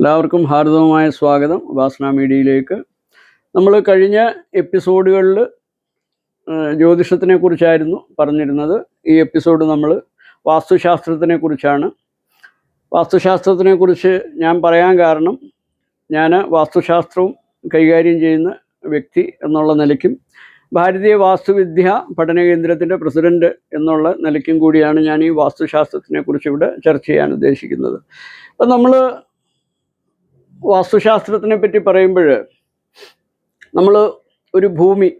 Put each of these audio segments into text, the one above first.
എല്ലാവർക്കും ഹാർദവമായ സ്വാഗതം ഉപാസന മീഡിയയിലേക്ക്. നമ്മൾ കഴിഞ്ഞ എപ്പിസോഡുകളിൽ ജ്യോതിഷത്തിനെ കുറിച്ചായിരുന്നു പറഞ്ഞിരുന്നത്. ഈ എപ്പിസോഡ് നമ്മൾ വാസ്തുശാസ്ത്രത്തിനെ കുറിച്ചാണ്. വാസ്തുശാസ്ത്രത്തിനെ കുറിച്ച് ഞാൻ പറയാൻ കാരണം ഞാൻ വാസ്തുശാസ്ത്രവും കൈകാര്യം ചെയ്യുന്ന വ്യക്തി എന്നുള്ള നിലയ്ക്കും ഭാരതീയ വാസ്തുവിദ്യ പഠന കേന്ദ്രത്തിന്റെ പ്രസിഡന്റ് എന്നുള്ള നിലയ്ക്കും കൂടിയാണ് ഞാൻ ഈ വാസ്തുശാസ്ത്രത്തിനെ കുറിച്ച് ഇവിടെ ചർച്ച ചെയ്യാൻ ഉദ്ദേശിക്കുന്നത്. അപ്പം നമ്മൾ വാസ്തുശാസ്ത്രത്തിനെ പറ്റി പറയുമ്പോൾ നമ്മൾ ഒരു ഭൂമി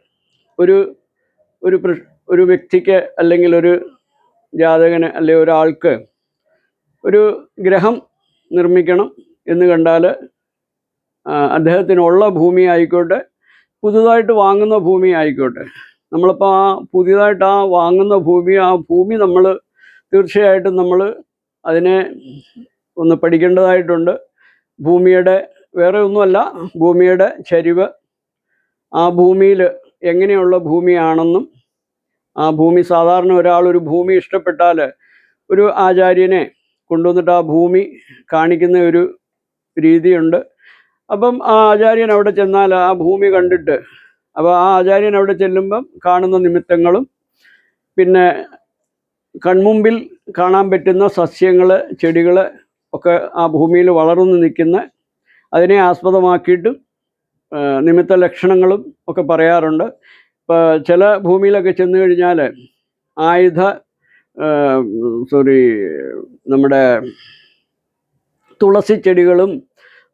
ഒരു ഒരു ഒരു വ്യക്തിക്ക് അല്ലെങ്കിൽ ഒരു ജാതകന് അല്ലെങ്കിൽ ഒരാൾക്ക് ഒരു ഗ്രഹം നിർമ്മിക്കണം എന്ന് കണ്ടാൽ അദ്ദേഹത്തിനുള്ള ഭൂമി ആയിക്കോട്ടെ പുതുതായിട്ട് വാങ്ങുന്ന ഭൂമി ആയിക്കോട്ടെ. നമ്മളിപ്പോൾ ആ പുതിയതായിട്ട് ആ വാങ്ങുന്ന ഭൂമി ആ ഭൂമി നമ്മൾ തീർച്ചയായിട്ടും നമ്മൾ അതിനെ ഒന്ന് പഠിക്കേണ്ടതായിട്ടുണ്ട്. ഭൂമിയുടെ വേറെ ഒന്നുമല്ല ഭൂമിയുടെ ചരിവ്. ആ ഭൂമിയിൽ എങ്ങനെയുള്ള ഭൂമിയാണെന്നും ആ ഭൂമി സാധാരണ ഒരാൾ ഒരു ഭൂമി ഇഷ്ടപ്പെട്ടാൽ ഒരു ആചാര്യനെ കൊണ്ടുവന്നിട്ട് ആ ഭൂമി കാണിക്കുന്ന ഒരു രീതിയുണ്ട്. അപ്പം ആ ആചാര്യൻ അവിടെ ചെന്നാൽ ആ ഭൂമി കണ്ടിട്ട് അപ്പോൾ ആ ആചാര്യൻ അവിടെ ചെല്ലുമ്പം കാണുന്ന നിമിത്തങ്ങളും പിന്നെ കൺമുമ്പിൽ കാണാൻ പറ്റുന്ന സസ്യങ്ങൾ ചെടികൾ ഒക്കെ ആ ഭൂമിയിൽ വളർന്നു നിൽക്കുന്ന അതിനെ ആസ്പദമാക്കിയിട്ടും നിമിത്ത ലക്ഷണങ്ങളും ഒക്കെ പറയാറുണ്ട്. ഇപ്പോൾ ചില ഭൂമിയിലൊക്കെ ചെന്ന് കഴിഞ്ഞാൽ ആയുധ സോറി നമ്മുടെ തുളസി ചെടികളും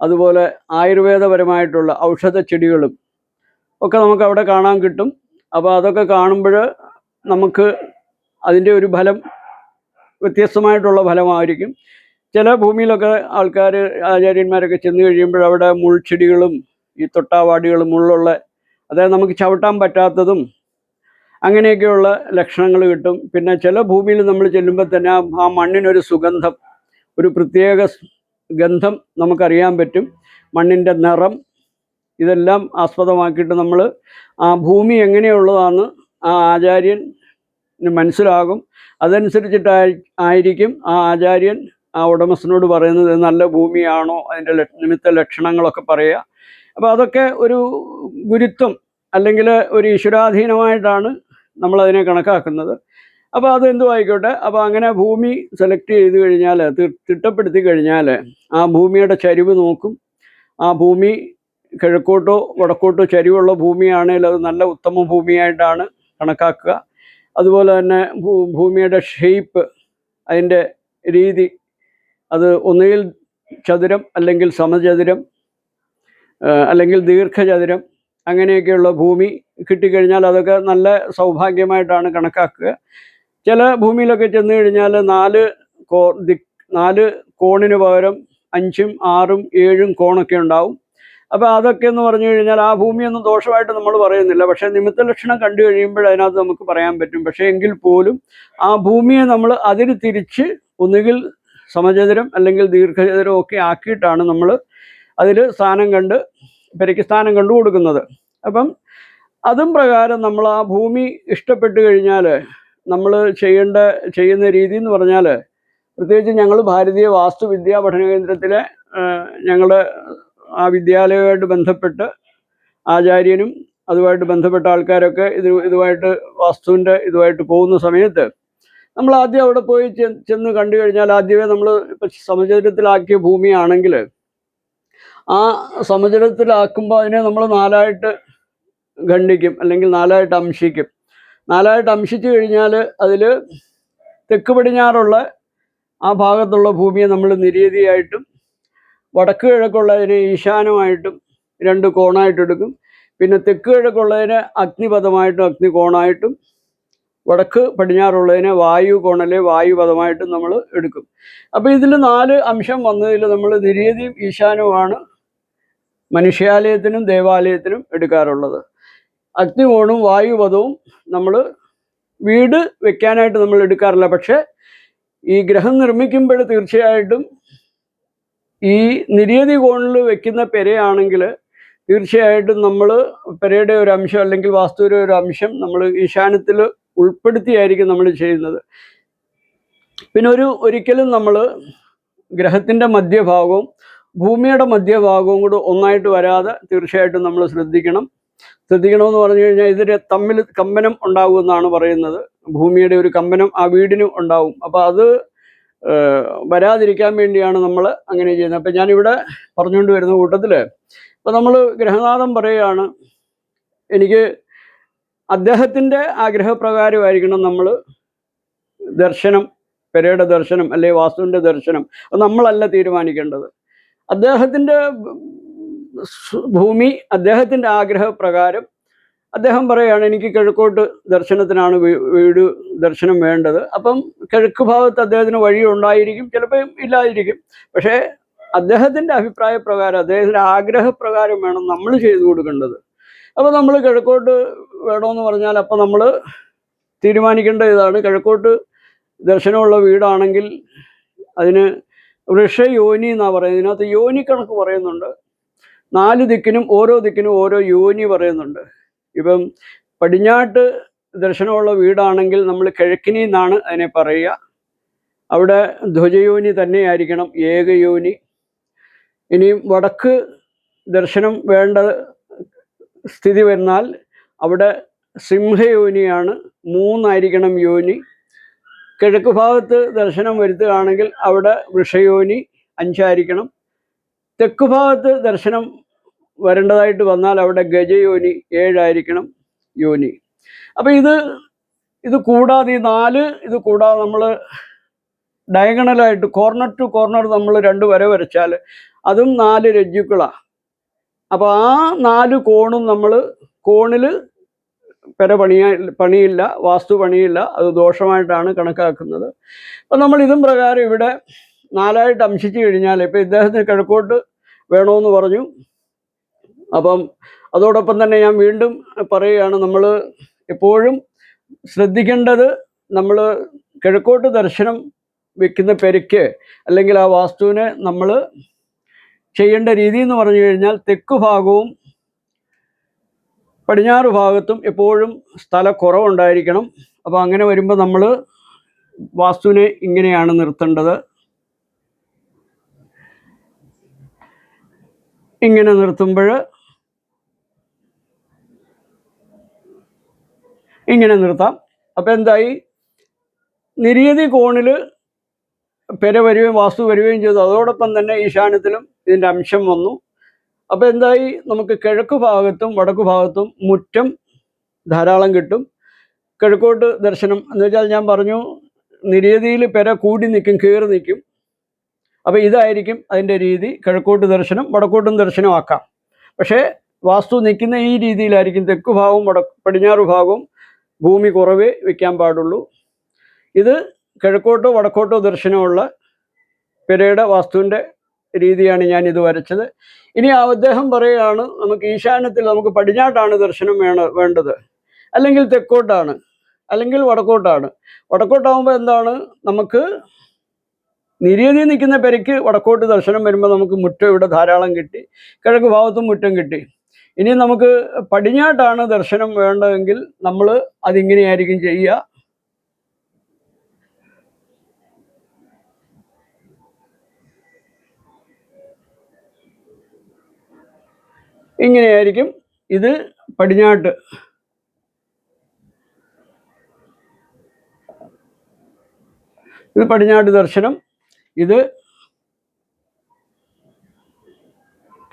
അതുപോലെ ആയുർവേദപരമായിട്ടുള്ള ഔഷധ ചെടികളും ഒക്കെ നമുക്ക് അവിടെ കാണാൻ കിട്ടും. അപ്പോൾ അതൊക്കെ കാണുമ്പോൾ നമുക്ക് അതിന്റെ ഒരു ഫലം വ്യത്യസ്തമായിട്ടുള്ള ഫലമായിരിക്കും. ചില ഭൂമിയിലൊക്കെ ആൾക്കാർ ആചാര്യന്മാരൊക്കെ ചെന്ന് കഴിയുമ്പോൾ അവിടെ മുൾച്ചെടികളും ഈ തൊട്ടാവാടികളും മുള്ളുള്ള അതായത് നമുക്ക് ചവിട്ടാൻ പറ്റാത്തതും അങ്ങനെയൊക്കെയുള്ള ലക്ഷണങ്ങൾ കിട്ടും. പിന്നെ ചില ഭൂമിയിൽ നമ്മൾ ചെല്ലുമ്പോൾ തന്നെ ആ മണ്ണിനൊരു സുഗന്ധം ഒരു പ്രത്യേക ഗന്ധം നമുക്കറിയാൻ പറ്റും. മണ്ണിന്റെ നിറം ഇതെല്ലാം ആസ്പദമാക്കിയിട്ട് നമ്മൾ ആ ഭൂമി എങ്ങനെയുള്ളതാണ് ആ ആചാര്യൻ മനസ്സിലാകും. അതനുസരിച്ചിട്ടായി ആയിരിക്കും ആ ആചാര്യൻ ആ ഉടമസ്ഥനോട് പറയുന്നത് നല്ല ഭൂമിയാണോ? അതിന്റെ നിമിത്ത ലക്ഷണങ്ങളൊക്കെ പറയുക. അപ്പോൾ അതൊക്കെ ഒരു ഗുരുത്വം അല്ലെങ്കിൽ ഒരു ഈശ്വരാധീനമായിട്ടാണ് നമ്മളതിനെ കണക്കാക്കുന്നത്. അപ്പോൾ അത് എന്തു ആയിക്കോട്ടെ. അപ്പോൾ അങ്ങനെ ഭൂമി സെലക്ട് ചെയ്ത് കഴിഞ്ഞാൽ തിട്ടപ്പെടുത്തി കഴിഞ്ഞാൽ ആ ഭൂമിയുടെ ചരിവ് നോക്കും. ആ ഭൂമി കിഴക്കോട്ടോ വടക്കോട്ടോ ചരിവുള്ള ഭൂമിയാണെങ്കിൽ അത് നല്ല ഉത്തമ ഭൂമിയായിട്ടാണ് കണക്കാക്കുക. അതുപോലെ തന്നെ ഭൂമിയുടെ ഷേപ്പ് അതിന്റെ രീതി അത് ഒന്നുകിൽ ചതുരം അല്ലെങ്കിൽ സമചതുരം അല്ലെങ്കിൽ ദീർഘചതുരം അങ്ങനെയൊക്കെയുള്ള ഭൂമി കിട്ടിക്കഴിഞ്ഞാൽ അതൊക്കെ നല്ല സൗഭാഗ്യമായിട്ടാണ് കണക്കാക്കുക. ചില ഭൂമിയിലൊക്കെ ചെന്ന് കഴിഞ്ഞാൽ നാല് കോ ദിക് നാല് കോണിന് പകരം അഞ്ചും ആറും ഏഴും കോണൊക്കെ ഉണ്ടാവും. അപ്പോൾ അതൊക്കെ എന്ന് പറഞ്ഞു കഴിഞ്ഞാൽ ആ ഭൂമിയൊന്നും ദോഷമായിട്ട് നമ്മൾ പറയുന്നില്ല. പക്ഷേ നിമിത്ത ലക്ഷണം കണ്ടു കഴിയുമ്പോൾ അതിനകത്ത് നമുക്ക് പറയാൻ പറ്റും. പക്ഷേ എങ്കിൽ പോലും ആ ഭൂമിയെ നമ്മൾ അതിന് തിരിച്ച് ഒന്നുകിൽ സമചതുരം അല്ലെങ്കിൽ ദീർഘചതുരം ഒക്കെ ആക്കിയിട്ടാണ് നമ്മൾ അതിൽ സ്ഥാനം കണ്ട് പെരയ്ക്ക് സ്ഥാനം കണ്ടു കൊടുക്കുന്നത്. അപ്പം അതും പ്രകാരം നമ്മൾ ആ ഭൂമി ഇഷ്ടപ്പെട്ട് കഴിഞ്ഞാൽ നമ്മൾ ചെയ്യേണ്ട ചെയ്യുന്ന രീതി എന്ന് പറഞ്ഞാൽ പ്രത്യേകിച്ച് ഞങ്ങൾ ഭാരതീയ വാസ്തുവിദ്യാ പഠന കേന്ദ്രത്തിലെ ഞങ്ങളുടെ ആ വിദ്യാലയവുമായിട്ട് ബന്ധപ്പെട്ട് ആചാര്യനും അതുമായിട്ട് ബന്ധപ്പെട്ട ആൾക്കാരൊക്കെ ഇത് ഇതുമായിട്ട് വാസ്തുവിന്റെ ഇതുമായിട്ട് പോകുന്ന സമയത്ത് നമ്മൾ ആദ്യം അവിടെ പോയി ചെന്ന് കണ്ടു കഴിഞ്ഞാൽ ആദ്യമേ നമ്മൾ ഇപ്പം സമചതുരത്തിലാക്കിയ ഭൂമിയാണെങ്കിൽ ആ സമചതുരത്തിലാക്കുമ്പോൾ അതിനെ നമ്മൾ നാലായിട്ട് ഖണ്ഡിക്കും അല്ലെങ്കിൽ നാലായിട്ട് അംശിക്കും. നാലായിട്ട് അംശിച്ചു കഴിഞ്ഞാൽ അതിൽ തെക്ക് പടിഞ്ഞാറുള്ള ആ ഭാഗത്തുള്ള ഭൂമിയെ നമ്മൾ നിരീതിയായിട്ടും വടക്ക് കിഴക്കുള്ളതിനെ ഈശാനമായിട്ടും രണ്ട് കോണായിട്ട് എടുക്കും. പിന്നെ തെക്ക് കിഴക്കുള്ളതിനെ അഗ്നിപഥമായിട്ടും അഗ്നികോണായിട്ടും വടക്ക് പടിഞ്ഞാറുള്ളതിനെ വായു കോണലെ വായുപഥമായിട്ട് നമ്മൾ എടുക്കും. അപ്പോൾ ഇതിൽ നാല് അംശം വന്നതിൽ നമ്മൾ നിര്യതിയും ഈശാനുമാണ് മനുഷ്യാലയത്തിനും ദേവാലയത്തിനും എടുക്കാറുള്ളത്. അഗ്നികോണും വായുപഥവും നമ്മൾ വീട് വെക്കാനായിട്ട് നമ്മൾ എടുക്കാറില്ല. പക്ഷേ ഈ ഗ്രഹം നിർമ്മിക്കുമ്പോൾ തീർച്ചയായിട്ടും ഈ നിര്യതി കോണിൽ വെക്കുന്ന പെരയാണെങ്കിൽ തീർച്ചയായിട്ടും നമ്മൾ പെരയുടെ ഒരു അംശം അല്ലെങ്കിൽ വാസ്തുവിന്റെ ഒരു അംശം നമ്മൾ ഈശാനത്തിൽ ഉൾപ്പെടുത്തിയായിരിക്കും നമ്മൾ ചെയ്യുന്നത്. പിന്നെ ഒരു ഒരിക്കലും നമ്മൾ ഗ്രഹത്തിന്റെ മധ്യഭാഗവും ഭൂമിയുടെ മധ്യഭാഗവും കൂടെ ഒന്നായിട്ട് വരാതെ തീർച്ചയായിട്ടും നമ്മൾ ശ്രദ്ധിക്കണം. ശ്രദ്ധിക്കണമെന്ന് പറഞ്ഞു കഴിഞ്ഞാൽ ഇതിന് തമ്മിൽ കമ്പനം ഉണ്ടാകുമെന്നാണ് പറയുന്നത്. ഭൂമിയുടെ ഒരു കമ്പനം ആ വീടിനും ഉണ്ടാവും. അപ്പോൾ അത് വരാതിരിക്കാൻ വേണ്ടിയാണ് നമ്മൾ അങ്ങനെ ചെയ്യുന്നത്. അപ്പം ഞാനിവിടെ പറഞ്ഞുകൊണ്ട് വരുന്ന കൂട്ടത്തിൽ ഇപ്പം നമ്മൾ ഗ്രഹനാഥം പറയുകയാണ് എനിക്ക് അദ്ദേഹത്തിന്റെ ആഗ്രഹപ്രകാരമായിരിക്കണം നമ്മൾ ദർശനം പെരയുടെ ദർശനം അല്ലെങ്കിൽ വാസ്തുവിന്റെ ദർശനം അത് നമ്മളല്ല തീരുമാനിക്കേണ്ടത്. അദ്ദേഹത്തിന്റെ ഭൂമി അദ്ദേഹത്തിന്റെ ആഗ്രഹപ്രകാരം അദ്ദേഹം പറയുകയാണ് എനിക്ക് കിഴക്കോട്ട് ദർശനത്തിനാണ് വീട് ദർശനം വേണ്ടത്. അപ്പം കിഴക്ക് ഭാഗത്ത് അദ്ദേഹത്തിന് വഴി ഉണ്ടായിരിക്കും ചിലപ്പോൾ ഇല്ലാതിരിക്കും. പക്ഷേ അദ്ദേഹത്തിന്റെ അഭിപ്രായ പ്രകാരം അദ്ദേഹത്തിന്റെ ആഗ്രഹപ്രകാരം വേണം നമ്മൾ ചെയ്തു കൊടുക്കേണ്ടത്. അപ്പോൾ നമ്മൾ കിഴക്കോട്ട് വേണമെന്ന് പറഞ്ഞാൽ അപ്പോൾ നമ്മൾ തീരുമാനിക്കേണ്ട ഇതാണ്. കിഴക്കോട്ട് ദർശനമുള്ള വീടാണെങ്കിൽ അതിന് വൃഷയോനി എന്നാണ് പറയുന്നത്. ഇതിനകത്ത് യോനി കണക്ക് പറയുന്നുണ്ട്. നാല് ദിക്കിനും ഓരോ ദിക്കിനും ഓരോ യോനി പറയുന്നുണ്ട്. ഇപ്പം പടിഞ്ഞാട്ട് ദർശനമുള്ള വീടാണെങ്കിൽ നമ്മൾ കിഴക്കിനി എന്നാണ് അതിനെ പറയുക. അവിടെ ധ്വജയോനി തന്നെയായിരിക്കണം ഏകയോനി. ഇനിയും വടക്ക് ദർശനം വേണ്ട സ്ഥിതി വരുന്നാൽ അവിടെ സിംഹയോനിയാണ്. മൂന്നായിരിക്കണം യോനി. കിഴക്ക് ഭാഗത്ത് ദർശനം വരുത്തുകയാണെങ്കിൽ അവിടെ വൃഷയോനി അഞ്ചായിരിക്കണം. തെക്ക് ഭാഗത്ത് ദർശനം വരേണ്ടതായിട്ട് വന്നാൽ അവിടെ ഗജയോനി ഏഴായിരിക്കണം യോനി. അപ്പം ഇത് ഇത് കൂടാതെ ഈ നാല് ഇത് കൂടാതെ നമ്മൾ ഡയഗണലായിട്ട് കോർണർ ടു കോർണർ നമ്മൾ രണ്ട് വര വരച്ചാൽ അതും നാല് രജ്ജുക്കളാണ് അപ്പോൾ ആ നാല് കോണും നമ്മൾ കോണിൽ പെര പണിയ പണിയില്ല വാസ്തു പണിയില്ല അത് ദോഷമായിട്ടാണ് കണക്കാക്കുന്നത്. അപ്പം നമ്മൾ ഇതും പ്രകാരം ഇവിടെ നാലായിട്ട് അംശിച്ചു കഴിഞ്ഞാൽ ഇപ്പം ഇദ്ദേഹത്തിന് കിഴക്കോട്ട് വേണമെന്ന് പറഞ്ഞു. അപ്പം അതോടൊപ്പം തന്നെ ഞാൻ വീണ്ടും പറയുകയാണ് നമ്മൾ എപ്പോഴും ശ്രദ്ധിക്കേണ്ടത് നമ്മൾ കിഴക്കോട്ട് ദർശനം വെക്കുന്ന പെരയ്ക്ക് അല്ലെങ്കിൽ ആ വാസ്തുവിനെ നമ്മൾ ചെയ്യേണ്ട രീതി എന്ന് പറഞ്ഞു കഴിഞ്ഞാൽ തെക്ക് ഭാഗവും പടിഞ്ഞാറ് ഭാഗത്തും എപ്പോഴും സ്ഥലക്കുറവുണ്ടായിരിക്കണം. അപ്പോൾ അങ്ങനെ വരുമ്പോൾ നമ്മൾ വാസ്തുവിനെ ഇങ്ങനെയാണ് നിർത്തേണ്ടത്. ഇങ്ങനെ നിർത്തുമ്പോൾ ഇങ്ങനെ നിർത്താം. അപ്പോൾ എന്തായി? നിരീതി കോണിൽ പെര വരികയും വാസ്തു വരികയും ചെയ്തു. അതോടൊപ്പം തന്നെ ഈശാന്യത്തിലും ഇതിന്റെ അംശം വന്നു. അപ്പോൾ എന്തായി? നമുക്ക് കിഴക്ക് ഭാഗത്തും വടക്ക് ഭാഗത്തും മുറ്റം ധാരാളം കിട്ടും. കിഴക്കോട്ട് ദർശനം എന്ന് വെച്ചാൽ ഞാൻ പറഞ്ഞു നിര്യതിയിൽ പെര കൂടി നിൽക്കും കീറി നിൽക്കും. അപ്പോൾ ഇതായിരിക്കും അതിന്റെ രീതി. കിഴക്കോട്ട് ദർശനം വടക്കോട്ടും ദർശനം ആക്കാം. പക്ഷേ വാസ്തു നിൽക്കുന്ന ഈ രീതിയിലായിരിക്കും തെക്ക് ഭാഗവും വട പടിഞ്ഞാറ് ഭാഗവും ഭൂമി കുറവേ വയ്ക്കാൻ പാടുള്ളൂ. ഇത് കിഴക്കോട്ടോ വടക്കോട്ടോ ദർശനമുള്ള പെരയുടെ വാസ്തുവിന്റെ രീതിയാണ് ഞാൻ ഇത് വരച്ചത്. ഇനി അദ്ദേഹം പറയുകയാണ് നമുക്ക് ഈശാനത്തിൽ നമുക്ക് പടിഞ്ഞാട്ടാണ് ദർശനം വേണ വേണ്ടത്. അല്ലെങ്കിൽ തെക്കോട്ടാണ്. അല്ലെങ്കിൽ വടക്കോട്ടാണ്. വടക്കോട്ടാകുമ്പോൾ എന്താണ്? നമുക്ക് നിര്യതി നിൽക്കുന്ന പെരയ്ക്ക് വടക്കോട്ട് ദർശനം വരുമ്പോൾ നമുക്ക് മുറ്റം ഇവിടെ ധാരാളം കിട്ടി. കിഴക്ക് ഭാഗത്തും മുറ്റം കിട്ടി. ഇനി നമുക്ക് പടിഞ്ഞാട്ടാണ് ദർശനം വേണ്ടതെങ്കിൽ നമ്മൾ അതിങ്ങനെയായിരിക്കും ചെയ്യുക. ഇങ്ങനെയായിരിക്കും ഇത് പടിഞ്ഞാട്ട്. ഇത് പടിഞ്ഞാട്ട് ദർശനം. ഇത്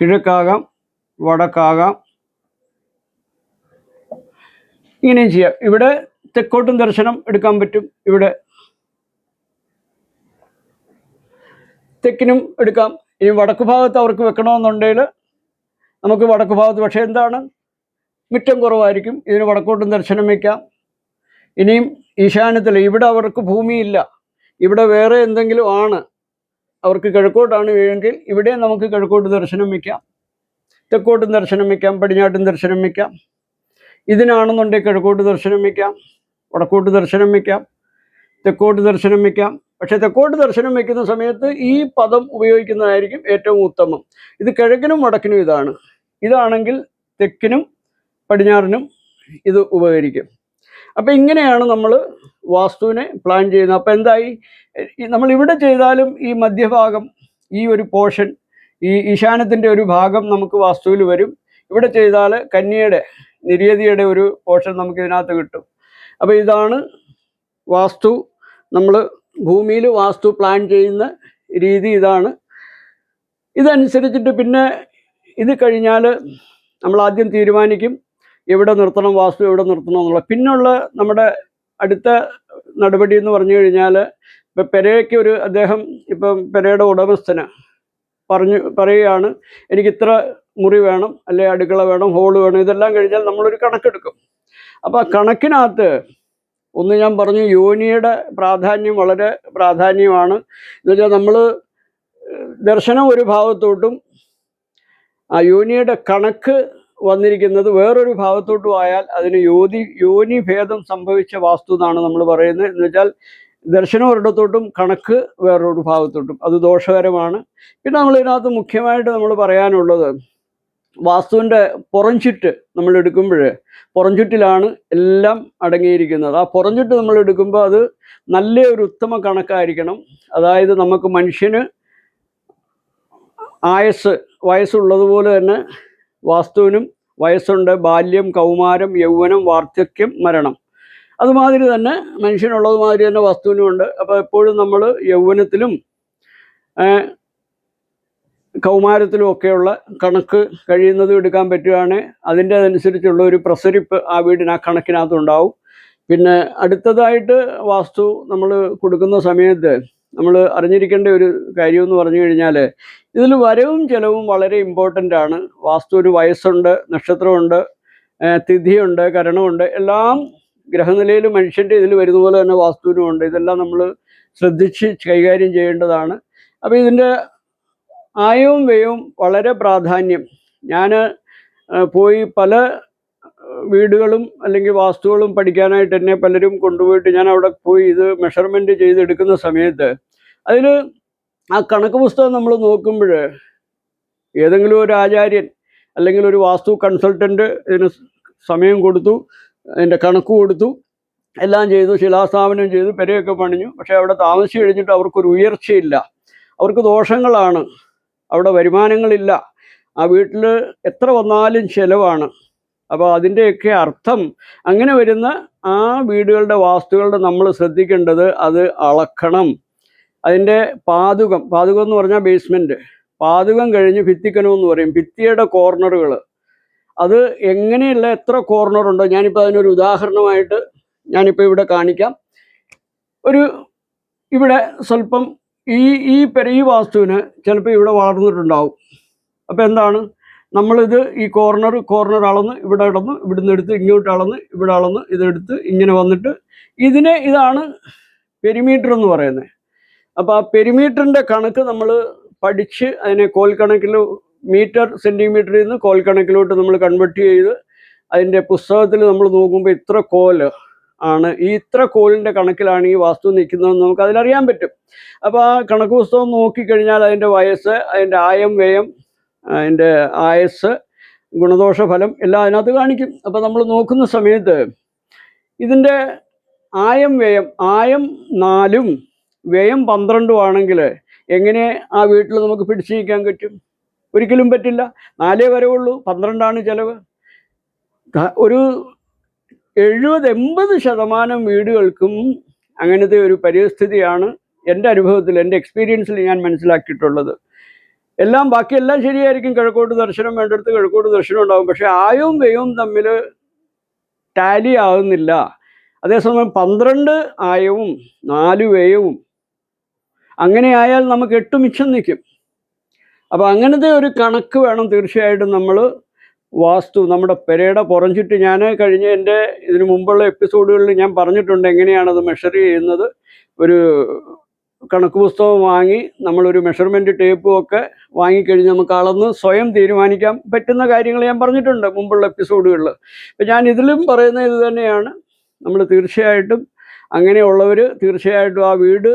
കിഴക്കാകാം വടക്കാകാം. ഇങ്ങനെയും ചെയ്യാം. ഇവിടെ തെക്കോട്ടും ദർശനം എടുക്കാൻ പറ്റും ഇവിടെ. തെക്കിനും എടുക്കാം. ഇനി വടക്ക് ഭാഗത്ത് അവർക്ക് വെക്കണമെന്നുണ്ടെങ്കിൽ നമുക്ക് വടക്ക് ഭാഗത്ത് പക്ഷേ എന്താണ്? മുറ്റം കുറവായിരിക്കും. ഇതിന് വടക്കോട്ടും ദർശനം വയ്ക്കാം. ഇനിയും ഈശാന്യത്തിൽ ഇവിടെ അവർക്ക് ഭൂമിയില്ല. ഇവിടെ വേറെ എന്തെങ്കിലും ആണ്. അവർക്ക് കിഴക്കോട്ടാണ് വീഴെങ്കിൽ ഇവിടെ നമുക്ക് കിഴക്കോട്ട് ദർശനം വയ്ക്കാം. തെക്കോട്ടും ദർശനം വയ്ക്കാം. പടിഞ്ഞാട്ടും ദർശനം വയ്ക്കാം. ഇതിനാണെന്നുണ്ടെങ്കിൽ കിഴക്കോട്ട് ദർശനം വയ്ക്കാം. വടക്കോട്ട് ദർശനം വയ്ക്കാം. തെക്കോട്ട് ദർശനം വയ്ക്കാം. പക്ഷേ തെക്കോട്ട് ദർശനം വയ്ക്കുന്ന സമയത്ത് ഈ പദം ഉപയോഗിക്കുന്നതായിരിക്കും ഏറ്റവും ഉത്തമം. ഇത് കിഴക്കിനും വടക്കിനും ഇതാണ്. ഇതാണെങ്കിൽ തെക്കിനും പടിഞ്ഞാറിനും ഇത് ഉപകരിക്കും. അപ്പം ഇങ്ങനെയാണ് നമ്മൾ വാസ്തുവിനെ പ്ലാൻ ചെയ്യുന്നത്. അപ്പം എന്തായി? നമ്മൾ ഇവിടെ ചെയ്താലും ഈ മധ്യഭാഗം ഈ ഒരു പോർഷൻ ഈ ഈശാനത്തിന്റെ ഒരു ഭാഗം നമുക്ക് വാസ്തുവിൽ വരും. ഇവിടെ ചെയ്താൽ കന്യയുടെ നിര്യതിയുടെ ഒരു പോർഷൻ നമുക്ക് ഇതിനകത്ത് കിട്ടും. അപ്പോൾ ഇതാണ് വാസ്തു നമ്മൾ ഭൂമിയിൽ വാസ്തു പ്ലാൻ ചെയ്യുന്ന രീതി ഇതാണ്. ഇതനുസരിച്ചിട്ട് പിന്നെ ഇത് കഴിഞ്ഞാൽ നമ്മൾ ആദ്യം തീരുമാനിക്കും എവിടെ നിർത്തണം വാസ്തു എവിടെ നിർത്തണം എന്നുള്ള. പിന്നുള്ള നമ്മുടെ അടുത്ത നടപടി എന്ന് പറഞ്ഞു കഴിഞ്ഞാൽ ഇപ്പം പെരയ്ക്ക് ഒരു അദ്ദേഹം ഇപ്പം പെരയുടെ ഉടമസ്ഥന് പറഞ്ഞു പറയുകയാണ് എനിക്ക് ഇത്ര മുറി വേണം അല്ലെ അടുക്കള വേണം ഹോൾ വേണം ഇതെല്ലാം കഴിഞ്ഞാൽ നമ്മളൊരു കണക്കെടുക്കും. അപ്പോൾ ആ കണക്കിനകത്ത് ഒന്ന് ഞാൻ പറഞ്ഞു യോനിയുടെ പ്രാധാന്യം വളരെ പ്രാധാന്യമാണ്. എന്നുവെച്ചാൽ നമ്മൾ ദർശനം ഒരു ഭാഗത്തോട്ടും ആ യോനിയുടെ കണക്ക് വന്നിരിക്കുന്നത് വേറൊരു ഭാഗത്തോട്ട് പോയാൽ അതിന് യോനി യോനി ഭേദം സംഭവിച്ച വാസ്തു എന്നാണ് നമ്മൾ പറയുന്നത്. എന്ന് വെച്ചാൽ ദർശനം ഒരിടത്തോട്ടും കണക്ക് വേറൊരു ഭാഗത്തോട്ടും. അത് ദോഷകരമാണ്. പിന്നെ നമ്മൾ ഇതിനകത്ത് മുഖ്യമായിട്ട് നമ്മൾ പറയാനുള്ളത് വാസ്തുവിന്റെ പുറംചുറ്റ് നമ്മൾ എടുക്കുമ്പോൾ പുറംചുറ്റിലാണ് എല്ലാം അടങ്ങിയിരിക്കുന്നത്. ആ പുറംചുറ്റ് നമ്മൾ എടുക്കുമ്പോൾ അത് നല്ല ഒരു ഉത്തമ കണക്കായിരിക്കണം. അതായത് നമുക്ക് മനുഷ്യന് ആയസ് വയസ്സുള്ളതുപോലെ തന്നെ വാസ്തുവിനും വയസ്സുണ്ട് ബാല്യം കൗമാരം യൗവനം വാർദ്ധക്യം മരണം. അതുമാതിരി തന്നെ മനുഷ്യനുള്ളതുമാതിരി തന്നെ വസ്തുവിനും ഉണ്ട്. അപ്പോൾ എപ്പോഴും നമ്മൾ യൗവനത്തിലും കൗമാരത്തിലും ഒക്കെയുള്ള കണക്ക് കഴിയുന്നതും എടുക്കാൻ പറ്റുകയാണെങ്കിൽ അതിന്റെ അനുസരിച്ചുള്ള ഒരു പ്രസരിപ്പ് ആ വീടിന് ആ കണക്കിനകത്തുണ്ടാവും. പിന്നെ അടുത്തതായിട്ട് വാസ്തു നമ്മൾ കൊടുക്കുന്ന സമയത്ത് നമ്മൾ അറിഞ്ഞിരിക്കേണ്ട ഒരു കാര്യം എന്ന് പറഞ്ഞു കഴിഞ്ഞാൽ ഇതിൽ വരവും ചെലവും വളരെ ഇമ്പോർട്ടന്റ് ആണ്. വാസ്തു ഒരു വയസ്സുണ്ട് നക്ഷത്രമുണ്ട് തിഥിയുണ്ട് കരണമുണ്ട് എല്ലാം ഗ്രഹനിലയിൽ മനുഷ്യന്റെ ഇതിൽ വരുന്ന പോലെ തന്നെ വാസ്തുവിനും ഉണ്ട്. ഇതെല്ലാം നമ്മൾ ശ്രദ്ധിച്ച് കൈകാര്യം ചെയ്യേണ്ടതാണ്. അപ്പോൾ ഇതിന്റെ ആയവും വ്യയവും വളരെ പ്രാധാന്യം. ഞാൻ പോയി പല വീടുകളും അല്ലെങ്കിൽ വാസ്തുകളും പഠിക്കാനായിട്ട് എന്നെ പലരും കൊണ്ടുപോയിട്ട് ഞാൻ അവിടെ പോയി ഇത് മെഷർമെന്റ് ചെയ്തെടുക്കുന്ന സമയത്ത് അതിൽ ആ കണക്ക് പുസ്തകം നമ്മൾ നോക്കുമ്പോൾ ഏതെങ്കിലും ഒരു ആചാര്യൻ അല്ലെങ്കിൽ ഒരു വാസ്തു കൺസൾട്ടന്റ് ഇതിന് സമയം കൊടുത്തു അതിന്റെ കണക്ക് കൊടുത്തു എല്ലാം ചെയ്തു ശിലാസ്ഥാപനം ചെയ്തു പെരയൊക്കെ പണിഞ്ഞു. പക്ഷേ അവിടെ താമസിച്ച് കഴിഞ്ഞിട്ട് അവർക്കൊരു ഉയർച്ചയില്ല. അവർക്ക് ദോഷങ്ങളാണ്. അവിടെ വരുമാനങ്ങളില്ല. ആ വീട്ടിൽ എത്ര വന്നാലും ചിലവാണ്. അപ്പോൾ അതിന്റെയൊക്കെ അർത്ഥം അങ്ങനെ വരുന്ന ആ വീടുകളുടെ വാസ്തുകളുടെ നമ്മൾ ശ്രദ്ധിക്കേണ്ടത് അത് അളക്കണം. അതിന്റെ പാതുകം പാതുകം എന്ന് പറഞ്ഞാൽ ബേസ്മെന്റ് പാതുകം കഴിഞ്ഞ് ഭിത്തിക്കനം എന്ന് പറയും. ഭിത്തിയുടെ കോർണറുകൾ അത് എങ്ങനെയുള്ള എത്ര കോർണറുണ്ടോ ഞാനിപ്പോൾ അതിനൊരു ഉദാഹരണമായിട്ട് ഞാനിപ്പോൾ ഇവിടെ കാണിക്കാം. ഒരു ഇവിടെ സ്വല്പം ഈ ഈ പെര വാസ്തുവിന് ചിലപ്പോൾ ഇവിടെ വളർന്നിട്ടുണ്ടാവും. അപ്പോൾ എന്താണ്? നമ്മളിത് ഈ കോർണർ കോർണർ അളന്ന് ഇവിടെ അളന്ന് ഇവിടുന്ന് എടുത്ത് ഇങ്ങോട്ട് അളന്ന് ഇവിടെ അളന്ന് ഇതെടുത്ത് ഇങ്ങനെ വന്നിട്ട് ഇതിനെ ഇതാണ് പെരിമീറ്റർ എന്ന് പറയുന്നത്. അപ്പോൾ ആ പെരിമീറ്ററിന്റെ കണക്ക് നമ്മൾ പഠിച്ച് അതിനെ കോൽ കണക്കിൽ മീറ്റർ സെന്റിമീറ്ററിൽ നിന്ന് കോൽ കണക്കിലോട്ട് നമ്മൾ കൺവെർട്ട് ചെയ്ത് അതിന്റെ പുസ്തകത്തിൽ നമ്മൾ നോക്കുമ്പോൾ ഇത്ര കോൽ ആണ്. ഈ ഇത്ര കോലിന്റെ കണക്കിലാണ് ഈ വാസ്തു നിൽക്കുന്നതെന്ന് നമുക്ക് അതിലറിയാൻ പറ്റും. അപ്പോൾ ആ കണക്ക് പുസ്തകം നോക്കിക്കഴിഞ്ഞാൽ അതിന്റെ വയസ്സ് അതിന്റെ ആയം വ്യയം അതിന്റെ ആയസ് ഗുണദോഷ ഫലം എല്ലാം അതിനകത്ത് കാണിക്കും. അപ്പോൾ നമ്മൾ നോക്കുന്ന സമയത്ത് ഇതിന്റെ ആയം വ്യയം ആയം നാലും വ്യയം പന്ത്രണ്ടും ആണെങ്കിൽ എങ്ങനെ ആ വീട്ടിൽ നമുക്ക് പിടിച്ചു നീക്കാൻ പറ്റും? ഒരിക്കലും പറ്റില്ല. നാലേ വരവുള്ളൂ പന്ത്രണ്ടാണ് ചിലവ്. ഒരു എഴുപത് എൺപത് ശതമാനം വീടുകൾക്കും അങ്ങനത്തെ ഒരു പരിസ്ഥിതിയാണ് എന്റെ അനുഭവത്തിൽ എന്റെ എക്സ്പീരിയൻസിൽ ഞാൻ മനസ്സിലാക്കിയിട്ടുള്ളത്. എല്ലാം ബാക്കിയെല്ലാം ശരിയായിരിക്കും. കിഴക്കോട്ട് ദർശനം വേണ്ടടുത്ത് കിഴക്കോട്ട് ദർശനം ഉണ്ടാകും പക്ഷേ ആയവും വ്യയവും തമ്മിൽ ടാലി ആകുന്നില്ല അതേസമയം പന്ത്രണ്ട് ആയവും നാല് വ്യയവും അങ്ങനെ ആയാൽ നമുക്ക് എട്ട് മിച്ചം നിൽക്കും. അപ്പോൾ അങ്ങനത്തെ ഒരു കണക്ക് വേണം തീർച്ചയായിട്ടും നമ്മൾ വാസ്തു നമ്മുടെ പെരയുടെ പുറഞ്ചിട്ട് ഞാൻ കഴിഞ്ഞ എന്റെ ഇതിനു മുമ്പുള്ള എപ്പിസോഡുകളിൽ ഞാൻ പറഞ്ഞിട്ടുണ്ട് എങ്ങനെയാണത് മെഷർ ചെയ്യുന്നത്. ഒരു കണക്ക് പുസ്തകം വാങ്ങി നമ്മളൊരു മെഷർമെന്റ് ടേപ്പും ഒക്കെ വാങ്ങിക്കഴിഞ്ഞ് നമുക്ക് അളന്ന് സ്വയം തീരുമാനിക്കാൻ പറ്റുന്ന കാര്യങ്ങൾ ഞാൻ പറഞ്ഞിട്ടുണ്ട് മുമ്പുള്ള എപ്പിസോഡുകളിൽ അപ്പം ഞാൻ ഇതിലും പറയുന്ന ഇത് തന്നെയാണ്. നമ്മൾ തീർച്ചയായിട്ടും അങ്ങനെയുള്ളവർ തീർച്ചയായിട്ടും ആ വീട്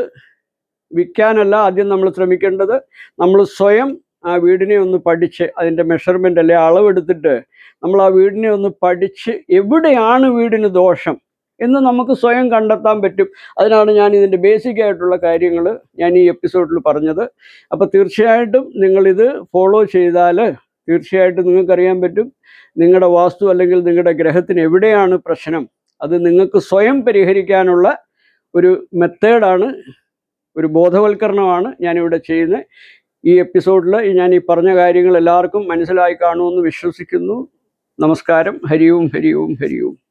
വിൽക്കാനല്ല ആദ്യം നമ്മൾ ശ്രമിക്കേണ്ടത്. നമ്മൾ സ്വയം ആ വീടിനെ ഒന്ന് പഠിച്ച് അതിന്റെ മെഷർമെന്റ് അല്ലെ അളവെടുത്തിട്ട് നമ്മൾ ആ വീടിനെ ഒന്ന് പഠിച്ച് എവിടെയാണ് വീടിന് ദോഷം? എന്ന് നമുക്ക് സ്വയം കണ്ടെത്താൻ പറ്റും. അതിനാണ് ഞാൻ ഇതിന്റെ ബേസിക് ആയിട്ടുള്ള കാര്യങ്ങൾ ഞാൻ ഈ എപ്പിസോഡിൽ പറഞ്ഞത്. അപ്പോൾ തീർച്ചയായിട്ടും നിങ്ങളിത് ഫോളോ ചെയ്താൽ തീർച്ചയായിട്ടും നിങ്ങൾക്കറിയാൻ പറ്റും. നിങ്ങളുടെ വാസ്തു അല്ലെങ്കിൽ നിങ്ങളുടെ ഗ്രഹത്തിന് എവിടെയാണ് പ്രശ്നം? അത് നിങ്ങൾക്ക് സ്വയം പരിഹരിക്കാനുള്ള ഒരു മെത്തേഡാണ് ഒരു ബോധവൽക്കരണമാണ് ഞാനിവിടെ ചെയ്യുന്നത്. ഈ എപ്പിസോഡിൽ ഞാൻ ഈ പറഞ്ഞ കാര്യങ്ങൾ എല്ലാവർക്കും മനസ്സിലായി കാണുമെന്ന് വിശ്വസിക്കുന്നു. നമസ്കാരം. ഹരിയും ഹരിയും ഹരിയും.